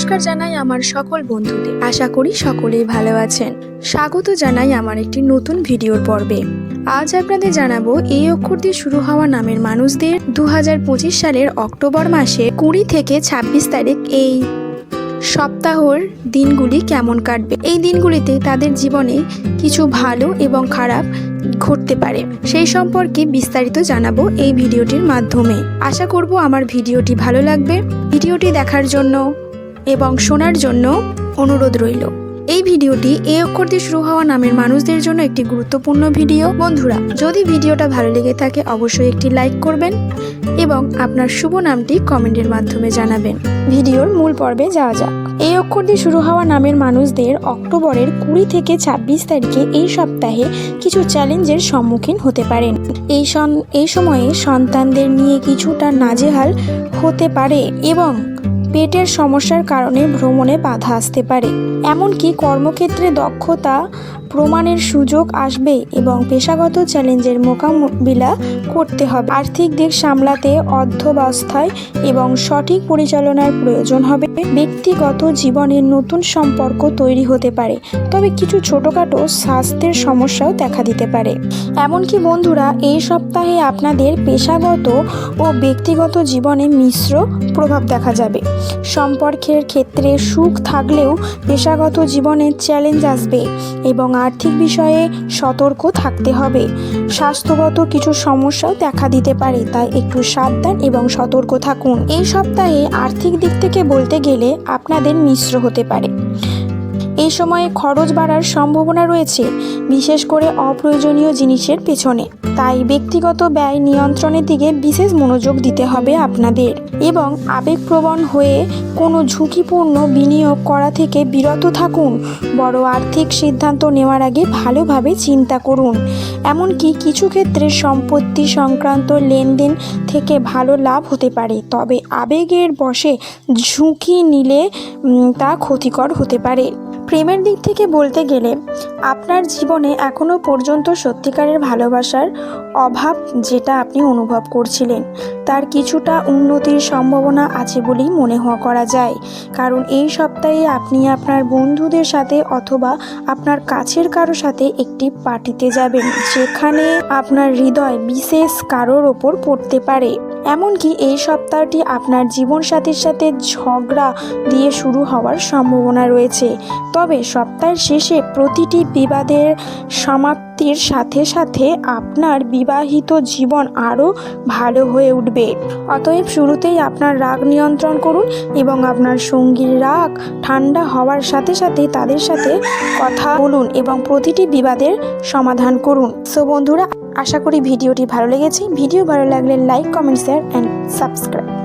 নমস্কার জানাই আমার সকল বন্ধুদের। আশা করি সকলেই ভালো আছেন। স্বাগত জানাই আমার একটি নতুন ভিডিওর পর্বে। আজ আপনাদের জানাব, এই অক্ষর দিয়ে শুরু হওয়া নামের মানুষদের দু হাজার পঁচিশ সালের অক্টোবর মাসে কুড়ি থেকে ২৬ তারিখ এই সপ্তাহর দিনগুলি কেমন কাটবে। এই দিনগুলিতে তাদের জীবনে কিছু ভালো এবং খারাপ ঘটতে পারে। সেই সম্পর্কে বিস্তারিত জানাব এই ভিডিওটির মাধ্যমে। আশা করব আমার ভিডিওটি ভালো লাগবে। ভিডিওটি দেখার জন্য এবং শোনার জন্য অনুরোধ রইল। এই ভিডিওটি এ অক্ষর দিয়ে শুরু হওয়া নামের মানুষদের জন্য একটি গুরুত্বপূর্ণ ভিডিও। বন্ধুরা, যদি ভিডিওটা ভালো লেগে থাকে, অবশ্যই একটি লাইক করবেন এবং আপনার শুভ নামটি কমেন্টের মাধ্যমে জানাবেন। ভিডিওর মূল পর্বে যাওয়া যাক। এই অক্ষর দিয়ে শুরু হওয়া নামের মানুষদের অক্টোবরের কুড়ি থেকে ২৬ তারিখে এই সপ্তাহে কিছু চ্যালেঞ্জের সম্মুখীন হতে পারেন। এই এই সময়ে সন্তানদের নিয়ে কিছুটা নাজেহাল হতে পারে এবং পেটের সমস্যার কারণে ভ্রমণে বাধা আসতে পারে। এমনকি কর্মক্ষেত্রে দক্ষতা প্রমাণের সুযোগ আসবে এবং পেশাগত চ্যালেঞ্জের মোকাবিলা করতে হবে। আর্থিক দিক সামলাতে অর্ধবস্থায় এবং সঠিক পরিচালনার প্রয়োজন হবে। ব্যক্তিগত জীবনে নতুন সম্পর্ক তৈরি হতে পারে, তবে কিছু ছোটোখাটো স্বাস্থ্যের সমস্যাও দেখা দিতে পারে। এমনকি বন্ধুরা, এই সপ্তাহে আপনাদের পেশাগত ও ব্যক্তিগত জীবনে মিশ্র প্রভাব দেখা যাবে। সম্পর্কের ক্ষেত্রে সুখ থাকলেও পেশাগত জীবনে চ্যালেঞ্জ আসবে এবং আর্থিক বিষয়ে সতর্ক থাকতে হবে। স্বাস্থ্যগত কিছু সমস্যাও দেখা দিতে পারে, তাই একটু সাবধান এবং সতর্ক থাকুন। এই সপ্তাহে আর্থিক দিক থেকে বলতে গেলে আপনাদের মিশ্র হতে পারে। এই সময়ে খরচ বাড়ার সম্ভাবনা রয়েছে, বিশেষ করে অপ্রয়োজনীয় জিনিসের পেছনে। তাই ব্যক্তিগত ব্যয় নিয়ন্ত্রণের দিকে বিশেষ মনোযোগ দিতে হবে আপনাদের এবং আবেগপ্রবণ হয়ে কোনো ঝুঁকিপূর্ণ বিনিয়োগ করা থেকে বিরত থাকুন। বড় আর্থিক সিদ্ধান্ত নেওয়ার আগে ভালোভাবে চিন্তা করুন। এমনকি কিছু ক্ষেত্রে সম্পত্তি সংক্রান্ত লেনদেন থেকে ভালো লাভ হতে পারে, তবে আবেগের বশে ঝুঁকি নিলে তা ক্ষতিকর হতে পারে। প্রেমের দিক থেকে বলতে গেলে, আপনার জীবনে এখনও পর্যন্ত সত্যিকারের ভালোবাসার অভাব যেটা আপনি অনুভব করছিলেন, তার কিছুটা উন্নতির সম্ভাবনা আছে বলেই মনে হওয়া করা যায়। কারণ এই সপ্তাহে আপনি আপনার বন্ধুদের সাথে অথবা আপনার কাছের কারও সাথে একটি পার্টিতে যাবেন, যেখানে আপনার হৃদয় বিশেষ কারোর ওপর পড়তে পারে। এমনকি এই সপ্তাহটি আপনার জীবনসাথীর সাথে ঝগড়া দিয়ে শুরু হওয়ার সম্ভাবনা রয়েছে। তবে সপ্তাহের শেষে প্রতিটি বিবাদের সমাপ্তির সাথে সাথে আপনার বিবাহিত জীবন আরও ভালো হয়ে উঠবে। অতএব শুরুতেই আপনার রাগ নিয়ন্ত্রণ করুন এবং আপনার সঙ্গীর রাগ ঠান্ডা হওয়ার সাথে সাথে তাদের সাথে কথা বলুন এবং প্রতিটি বিবাদের সমাধান করুন। সো বন্ধুরা আশা করি ভিডিওটি ভালো লেগেছে। ভিডিও ভালো লাগলে like comment share and subscribe